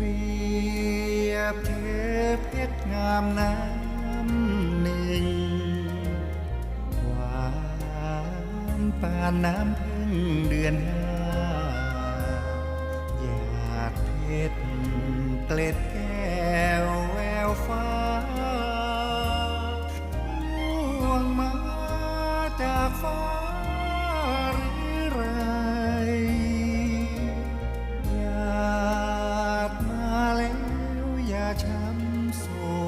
รียบเทเพชรงามน้ำหนึ่ง หวานปานน้ำพึ่งเดือนห้าหยาดเพชรเกล็ดเ chăm so.